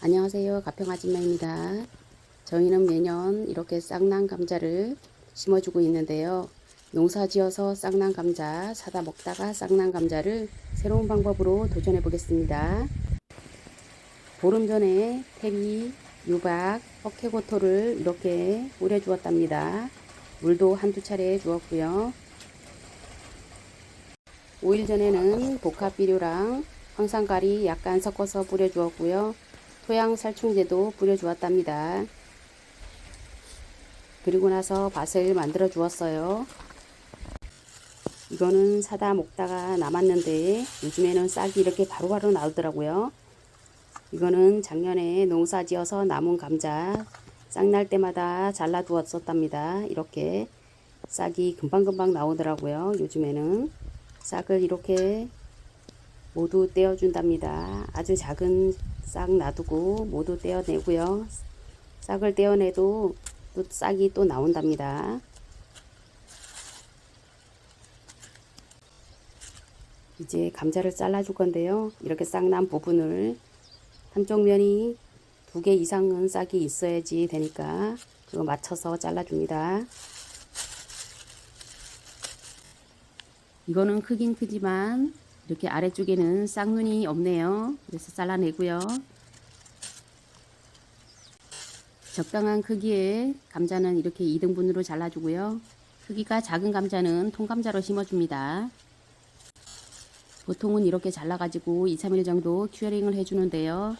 안녕하세요. 가평 아줌마입니다. 저희는 매년 이렇게 쌍난 감자를 심어주고 있는데요. 농사 지어서 쌍난 감자 사다 먹다가 쌍난 감자를 새로운 방법으로 도전해 보겠습니다. 보름 전에 태비, 유박, 헛개고토를 이렇게 뿌려 주었답니다. 물도 한두 차례 주었고요. 5일 전에는 복합비료랑 황산가리 약간 섞어서 뿌려 주었고요. 토양 살충제도 뿌려 주었답니다. 그리고 나서 밭을 만들어 주었어요. 이거는 사다 먹다가 남았는데 요즘에는 싹이 이렇게 바로바로 나오더라고요. 이거는 작년에 농사 지어서 남은 감자 싹날 때마다 잘라 두었었답니다. 이렇게 싹이 금방금방 나오더라고요. 요즘에는 싹을 이렇게 모두 떼어준답니다. 아주 작은 싹 놔두고 모두 떼어내고요. 싹을 떼어내도 또 싹이 또 나온답니다. 이제 감자를 잘라 줄 건데요. 이렇게 싹 난 부분을 한쪽 면이 두 개 이상은 싹이 있어야지 되니까 그거 맞춰서 잘라줍니다. 이거는 크긴 크지만 이렇게 아래쪽에는 쌍눈이 없네요. 그래서 잘라내고요. 적당한 크기의 감자는 이렇게 2등분으로 잘라주고요. 크기가 작은 감자는 통감자로 심어줍니다. 보통은 이렇게 잘라가지고 2, 3일 정도 큐어링을 해주는데요.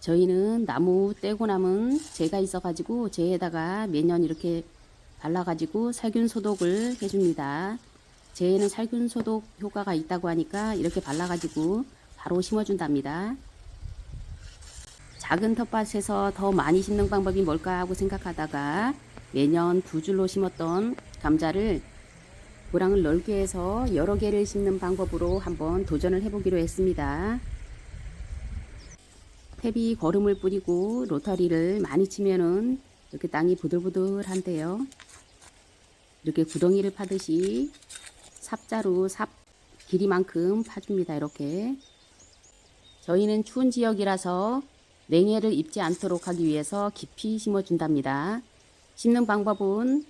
저희는 나무 떼고 남은 재가 있어가지고 재에다가 매년 이렇게 발라가지고 살균 소독을 해줍니다. 재에는 살균 소독 효과가 있다고 하니까 이렇게 발라가지고 바로 심어준답니다. 작은 텃밭에서 더 많이 심는 방법이 뭘까 하고 생각하다가 매년 두 줄로 심었던 감자를 고랑을 넓게 해서 여러 개를 심는 방법으로 한번 도전을 해보기로 했습니다. 탭이 거름을 뿌리고 로터리를 많이 치면은 이렇게 땅이 부들부들한데요. 이렇게 구덩이를 파듯이 삽자루 삽 길이만큼 파줍니다. 이렇게 저희는 추운 지역이라서 냉해를 입지 않도록 하기 위해서 깊이 심어준답니다. 심는 방법은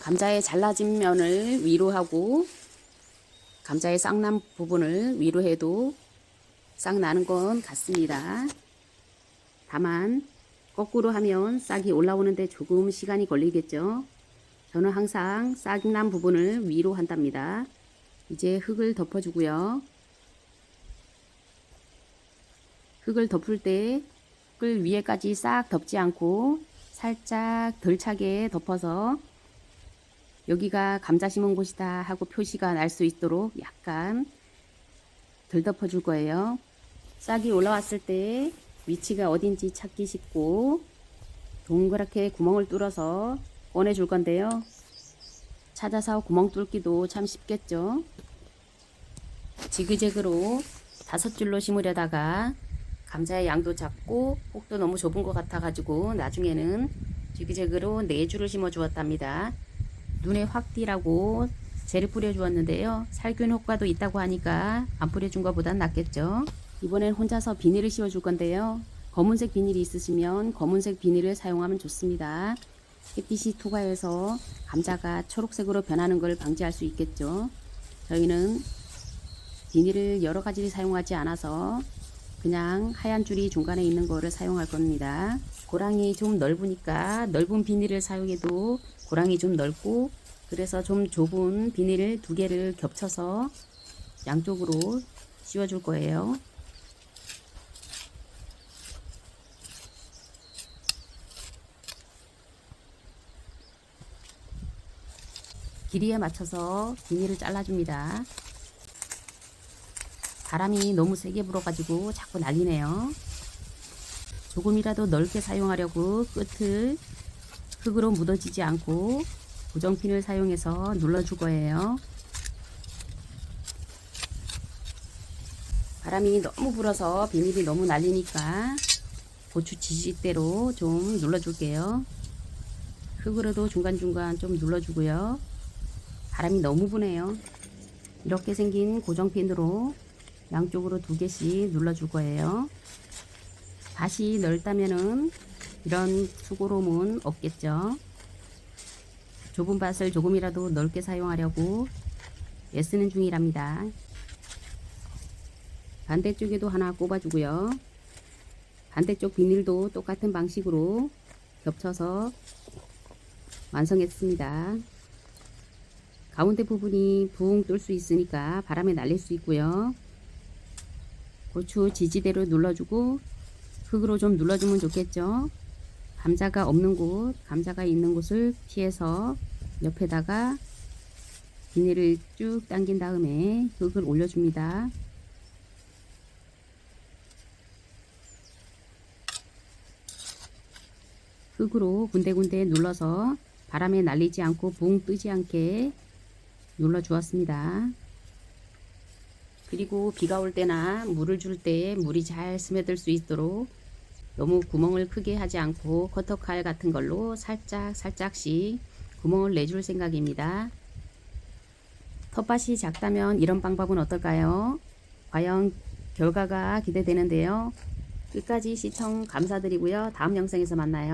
감자의 잘라진 면을 위로 하고 감자의 싹난 부분을 위로 해도 싹 나는 건 같습니다. 다만 거꾸로 하면 싹이 올라오는데 조금 시간이 걸리겠죠. 저는 항상 싹난 부분을 위로 한답니다. 이제 흙을 덮어주고요. 흙을 덮을 때 흙을 위에까지 싹 덮지 않고 살짝 덜 차게 덮어서 여기가 감자 심은 곳이다 하고 표시가 날 수 있도록 약간 덜 덮어 줄 거예요. 싹이 올라왔을 때 위치가 어딘지 찾기 쉽고 동그랗게 구멍을 뚫어서 꺼내줄 건데요. 찾아서 구멍 뚫기도 참 쉽겠죠. 지그재그로 다섯 줄로 심으려다가 감자의 양도 작고 폭도 너무 좁은 것 같아가지고 나중에는 지그재그로 네 줄을 심어 주었답니다. 눈에 확 띄라고 재를 뿌려 주었는데요. 살균 효과도 있다고 하니까 안 뿌려준 것보단 낫겠죠. 이번엔 혼자서 비닐을 씌워 줄 건데요. 검은색 비닐이 있으시면 검은색 비닐을 사용하면 좋습니다. 햇빛이 투과해서 감자가 초록색으로 변하는 걸 방지할 수 있겠죠. 저희는 비닐을 여러 가지를 사용하지 않아서 그냥 하얀 줄이 중간에 있는 거를 사용할 겁니다. 고랑이 좀 넓으니까 넓은 비닐을 사용해도 고랑이 좀 넓고 그래서 좀 좁은 비닐을 두 개를 겹쳐서 양쪽으로 씌워줄 거예요. 길이에 맞춰서 비닐을 잘라줍니다. 바람이 너무 세게 불어가지고 자꾸 날리네요. 조금이라도 넓게 사용하려고 끝을 흙으로 묻어지지 않고 고정핀을 사용해서 눌러줄 거예요. 바람이 너무 불어서 비닐이 너무 날리니까 고추 지지대로 좀 눌러줄게요. 흙으로도 중간중간 좀 눌러주고요. 바람이 너무 부네요. 이렇게 생긴 고정핀으로 양쪽으로 두 개씩 눌러줄 거예요. 밭이 넓다면은 이런 수고로움은 없겠죠. 좁은 밭을 조금이라도 넓게 사용하려고 애쓰는 중이랍니다. 반대쪽에도 하나 꼽아주고요. 반대쪽 비닐도 똑같은 방식으로 겹쳐서 완성했습니다. 가운데 부분이 붕 뜰 수 있으니까 바람에 날릴 수 있고요. 고추 지지대로 눌러주고 흙으로 좀 눌러주면 좋겠죠. 감자가 없는 곳, 감자가 있는 곳을 피해서 옆에다가 비닐을 쭉 당긴 다음에 흙을 올려줍니다. 흙으로 군데군데 눌러서 바람에 날리지 않고 붕 뜨지 않게 눌러 주었습니다. 그리고 비가 올 때나 물을 줄때 물이 잘 스며들 수 있도록 너무 구멍을 크게 하지 않고 커터칼 같은 걸로 살짝 살짝씩 구멍을 내줄 생각입니다. 텃밭이 작다면 이런 방법은 어떨까요? 과연 결과가 기대되는데요. 끝까지 시청 감사드리고요. 다음 영상에서 만나요.